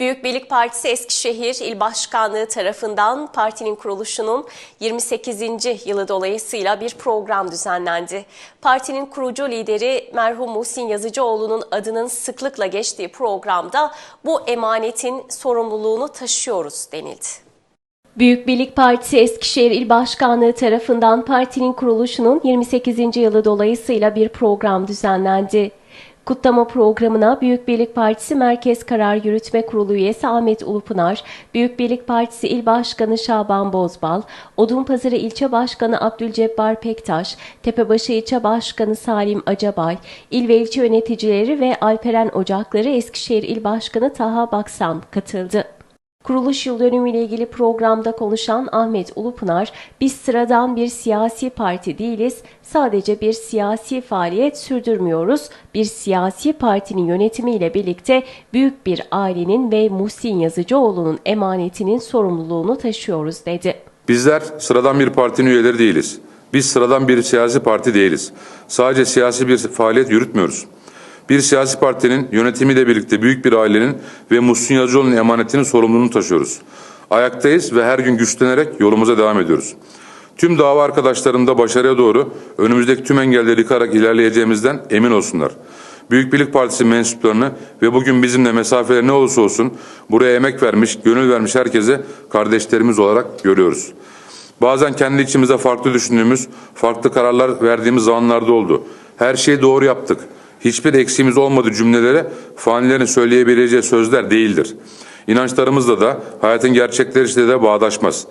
Büyük Birlik Partisi Eskişehir İl Başkanlığı tarafından partinin kuruluşunun 28. yılı dolayısıyla bir program düzenlendi. Partinin kurucu lideri merhum Muhsin Yazıcıoğlu'nun adının sıklıkla geçtiği programda bu emanetin sorumluluğunu taşıyoruz denildi. Büyük Birlik Partisi Eskişehir İl Başkanlığı tarafından partinin kuruluşunun 28. yılı dolayısıyla bir program düzenlendi. Kutlama programına Büyük Birlik Partisi Merkez Karar Yürütme Kurulu üyesi Ahmet Ulupınar, Büyük Birlik Partisi İl Başkanı Şaban Bozbal, Odunpazarı İlçe Başkanı Abdülcebbar Pektaş, Tepebaşı İlçe Başkanı Salim Acabay, İl ve ilçe yöneticileri ve Alperen Ocakları Eskişehir İl Başkanı Taha Baksan katıldı. Kuruluş yıl dönümüyle ilgili programda konuşan Ahmet Ulupınar, biz sıradan bir siyasi parti değiliz, sadece bir siyasi faaliyet sürdürmüyoruz. Bir siyasi partinin yönetimiyle birlikte büyük bir ailenin ve Muhsin Yazıcıoğlu'nun emanetinin sorumluluğunu taşıyoruz dedi. Bizler sıradan bir partinin üyeleri değiliz. Biz sıradan bir siyasi parti değiliz. Sadece siyasi bir faaliyet yürütmüyoruz. Bir siyasi partinin yönetimiyle birlikte büyük bir ailenin ve Muhsin Yazıcıoğlu'nun emanetinin sorumluluğunu taşıyoruz. Ayaktayız ve her gün güçlenerek yolumuza devam ediyoruz. Tüm dava arkadaşlarım da başarıya doğru önümüzdeki tüm engelleri yıkarak ilerleyeceğimizden emin olsunlar. Büyük Birlik Partisi mensuplarını ve bugün bizimle mesafeler ne olursa olsun buraya emek vermiş, gönül vermiş herkese kardeşlerimiz olarak görüyoruz. Bazen kendi içimize farklı düşündüğümüz, farklı kararlar verdiğimiz zamanlarda oldu. Her şeyi doğru yaptık. Hiçbir eksiğimiz olmadı cümlelere fanilerin söyleyebileceği sözler değildir. İnançlarımızla da hayatın gerçekleriyle de bağdaşmaz.